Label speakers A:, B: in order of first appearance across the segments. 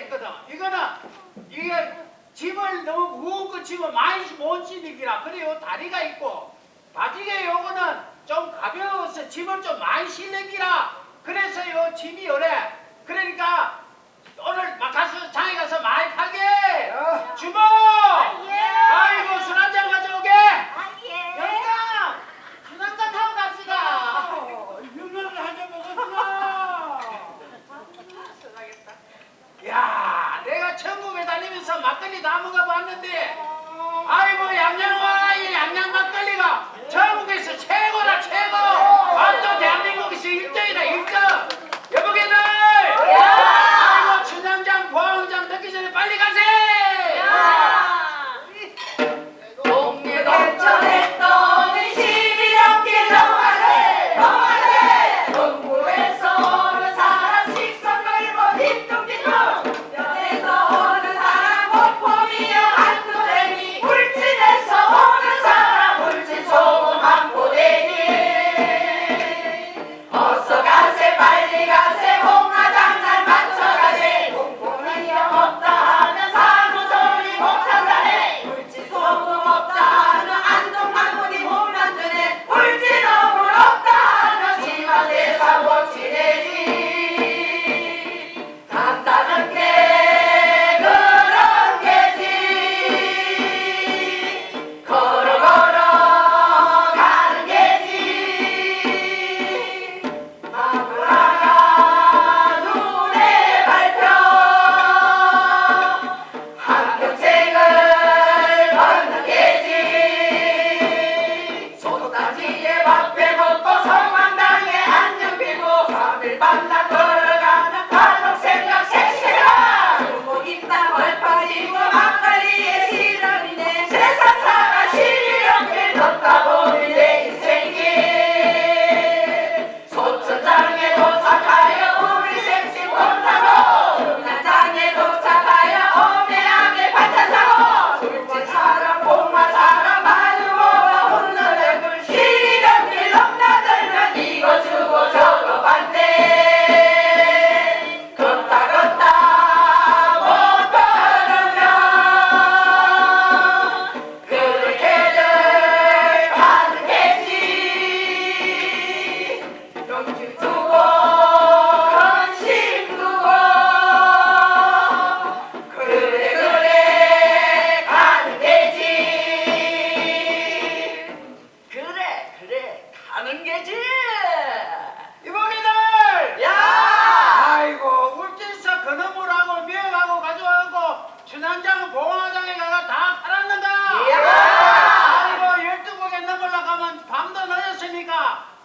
A: 있거든. 이거는 이게 집을 너무 무거운 거 집을 많이 못 지니기라. 그래요 다리가 있고 바지게 요거는 좀 가벼워서 집을 좀 많이 실는기라 그래서 요 집이 오래 그러니까 나무가 맞는데 아이고 얌전아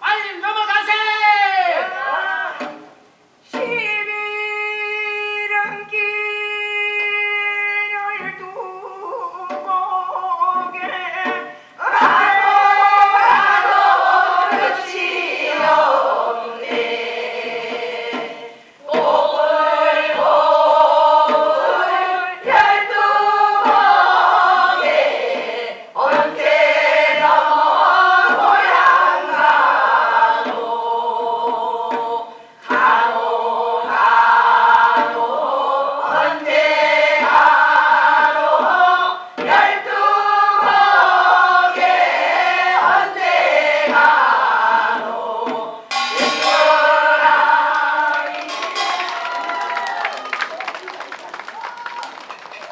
B: I never